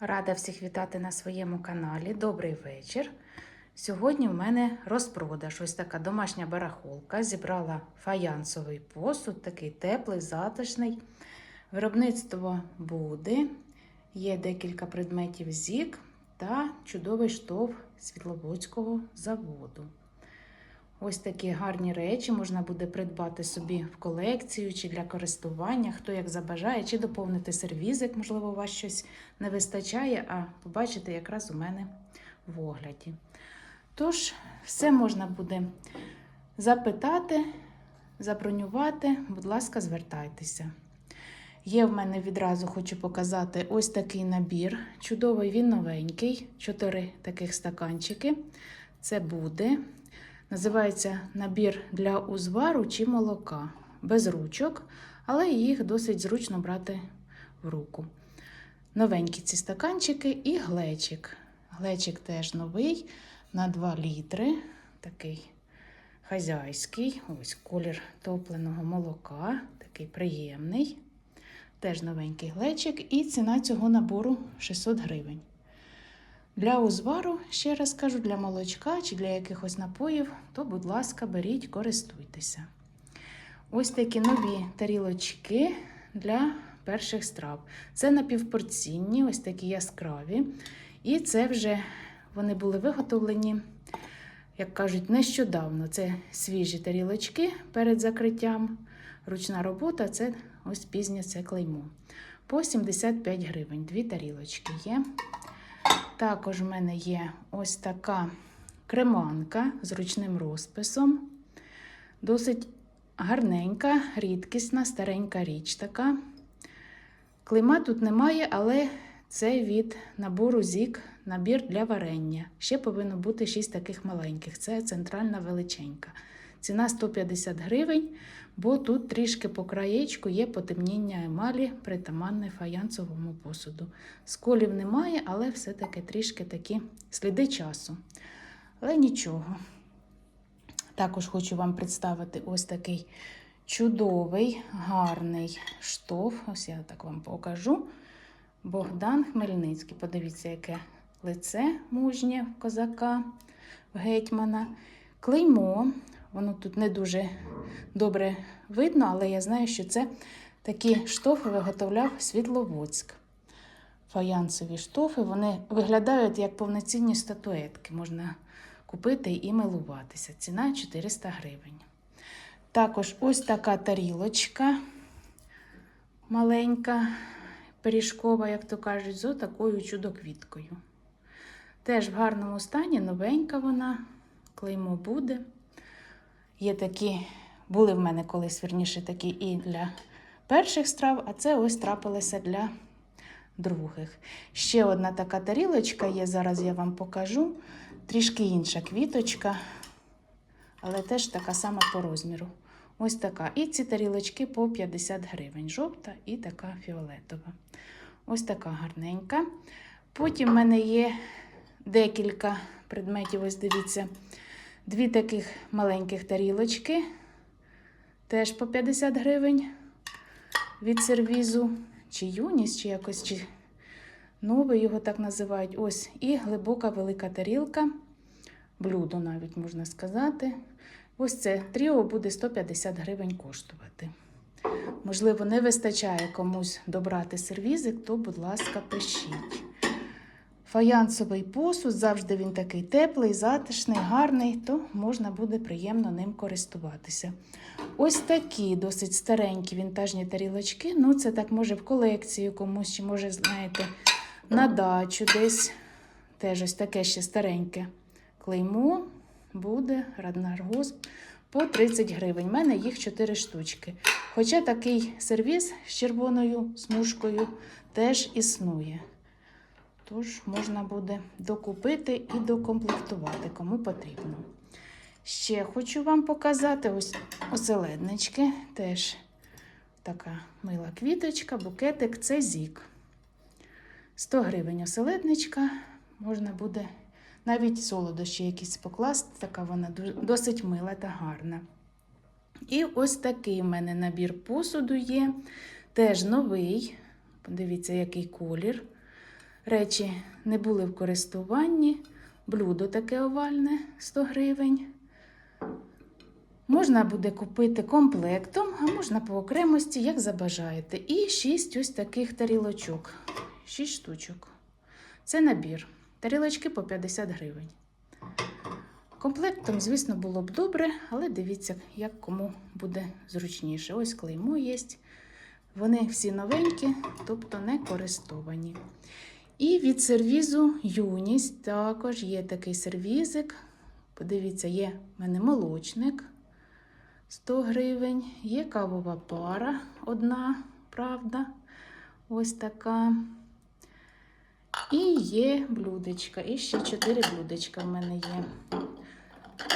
Рада всіх вітати на своєму каналі. Добрий вечір. Сьогодні в мене розпродаж. Ось така домашня барахолка. Зібрала фаянсовий посуд, такий теплий, затишний. Виробництво буде. Є декілька предметів зік та чудовий штоф Світловодського заводу. Ось такі гарні речі можна буде придбати собі в колекцію чи для користування, хто як забажає, чи доповнити сервізик, можливо, у вас щось не вистачає, а побачите якраз у мене в огляді. Тож, все можна буде запитати, забронювати, будь ласка, звертайтеся. Є в мене відразу хочу показати ось такий набір. Чудовий він новенький, чотири таких стаканчики. Це буде. Називається набір для узвару чи молока. Без ручок, але їх досить зручно брати в руку. Новенькі ці стаканчики і глечик. Глечик теж новий на 2 літри. Такий хазяйський. Ось колір топленого молока, такий приємний. Теж новенький глечик, і ціна цього набору 600 гривень. Для узвару, ще раз кажу, для молочка чи для якихось напоїв, то, будь ласка, беріть, користуйтеся. Ось такі нові тарілочки для перших страв. Це напівпорційні, ось такі яскраві. І це вже вони були виготовлені, як кажуть, нещодавно. Це свіжі тарілочки перед закриттям. Ручна робота це ось пізнє це клеймо. По 75 гривень. Дві тарілочки є. Також в мене є ось така креманка з ручним розписом. Досить гарненька, рідкісна, старенька річ така. Клейма тут немає, але це від набору зік набір для варення. Ще повинно бути 6 таких маленьких. Це центральна величенька. Ціна 150 гривень, бо тут трішки по краєчку є потемніння емалі, притаманне фаянсовому посуду. Сколів немає, але все-таки трішки такі сліди часу. Але нічого. Також хочу вам представити ось такий чудовий, гарний штоф. Ось я так вам покажу. Богдан Хмельницький. Подивіться, яке лице мужнє козака, гетьмана. Клеймо. Воно тут не дуже добре видно, але я знаю, що це такі штофи виготовляв Світловодськ. Фаянсові штофи, вони виглядають як повноцінні статуетки. Можна купити і милуватися. Ціна 400 гривень. Також ось така тарілочка маленька, пиріжкова, як то кажуть, з такою чудо-квіткою. Теж в гарному стані, новенька вона, клеймо буде. Є такі, були в мене колись вірніше такі і для перших страв, а це ось трапилося для других. Ще одна така тарілочка є, зараз я вам покажу. Трішки інша квіточка, але теж така сама по розміру. Ось така. І ці тарілочки по 50 гривень. Жовта і така фіолетова. Ось така гарненька. Потім в мене є декілька предметів, ось дивіться. Дві таких маленьких тарілочки, теж по 50 гривень від сервізу, чи юність, чи якось чи новий його так називають. Ось і глибока велика тарілка, блюдо навіть можна сказати. Ось це тріо буде 150 гривень коштувати. Можливо, не вистачає комусь добрати сервізик, то, будь ласка, пишіть. Фаянсовий посуд, завжди він такий теплий, затишний, гарний, то можна буде приємно ним користуватися. Ось такі досить старенькі вінтажні тарілочки. Ну, це так може в колекцію комусь, чи може, знаєте, на дачу десь. Теж ось таке ще стареньке клеймо буде Раднаргосп по 30 гривень. У мене їх 4 штучки. Хоча такий сервіс з червоною смужкою теж існує. Тож можна буде докупити і докомплектувати, кому потрібно. Ще хочу вам показати ось оселеднички. Теж така мила квіточка, букетик це зік. 100 гривень оселедничка. Можна буде навіть солодощі якісь покласти, така вона досить мила та гарна. І ось такий в мене набір посуду є. Теж новий. Подивіться, який колір. Речі не були в користуванні. Блюдо таке овальне 100 гривень. Можна буде купити комплектом, а можна по окремості, як забажаєте. І 6 ось таких тарілочок. 6 штучок. Це набір. Тарілочки по 50 гривень. Комплектом, звісно, було б добре, але дивіться, як кому буде зручніше. Ось клеймо є. Вони всі новенькі, тобто не користовані. І від сервізу Юність також є такий сервізик. Подивіться, є в мене молочник 100 гривень, є кавова пара одна, правда, ось така. І є блюдечка. І ще 4 блюдечка в мене є.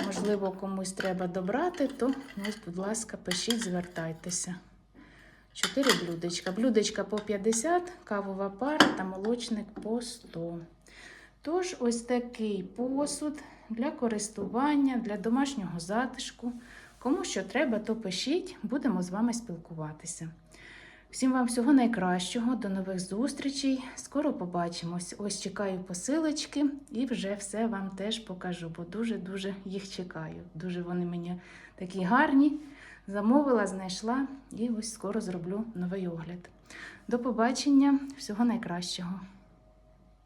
Можливо, комусь треба добрати, то ось, будь ласка, пишіть, звертайтеся. Чотири блюдечка. Блюдечка по 50, кавова пара та молочник по 100. Тож, ось такий посуд для користування, для домашнього затишку. Кому що треба, то пишіть, будемо з вами спілкуватися. Всім вам всього найкращого, до нових зустрічей. Скоро побачимось. Ось чекаю посилочки і вже все вам теж покажу, бо дуже-дуже їх чекаю. Дуже вони мені такі гарні. Замовила, знайшла і ось скоро зроблю новий огляд. До побачення, всього найкращого.